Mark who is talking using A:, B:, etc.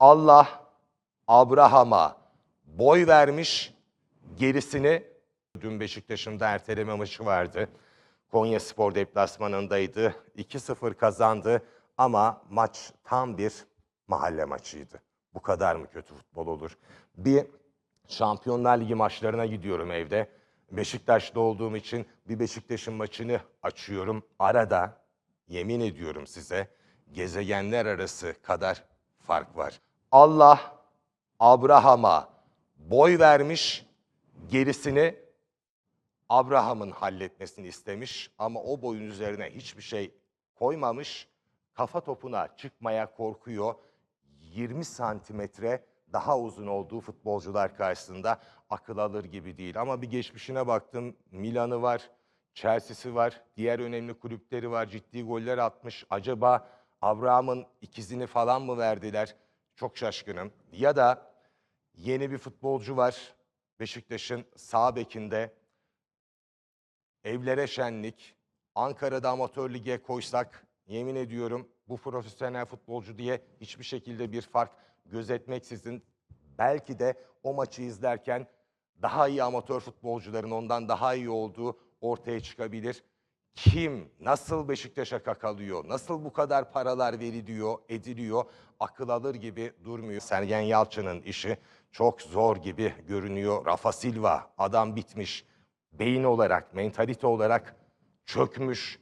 A: Allah Abraham'a boy vermiş, gerisini dün Beşiktaş'ın da erteleme maçı vardı. Konya Spor deplasmanındaydı. 2-0 kazandı ama maç tam bir mahalle maçıydı. Bu kadar mı kötü futbol olur? Bir Şampiyonlar Ligi maçlarına gidiyorum evde. Beşiktaş'ta olduğum için bir Beşiktaş'ın maçını açıyorum. Arada yemin ediyorum size gezegenler arası kadar fark var. Allah Abraham'a boy vermiş, gerisini Abraham'ın halletmesini istemiş ama o boyun üzerine hiçbir şey koymamış. Kafa topuna çıkmaya korkuyor. 20 santimetre daha uzun olduğu futbolcular karşısında akıl alır gibi değil. Ama bir geçmişine baktım. Milan'ı var, Chelsea'si var, diğer önemli kulüpleri var. Ciddi goller atmış. Acaba Abraham'ın ikizini falan mı verdiler? Çok şaşkınım. Ya da yeni bir futbolcu var. Beşiktaş'ın sağ bekinde evlere şenlik, Ankara'da amatör lige koysak yemin ediyorum bu profesyonel futbolcu diye hiçbir şekilde bir fark gözetmeksizin belki de o maçı izlerken daha iyi amatör futbolcuların ondan daha iyi olduğu ortaya çıkabilir. Kim, nasıl Beşiktaş'a kakalıyor, nasıl bu kadar paralar veriliyor, ediliyor, akıl alır gibi durmuyor. Sergen Yalçın'ın işi çok zor gibi görünüyor. Rafa Silva, adam bitmiş beyin olarak, mentalite olarak çökmüş.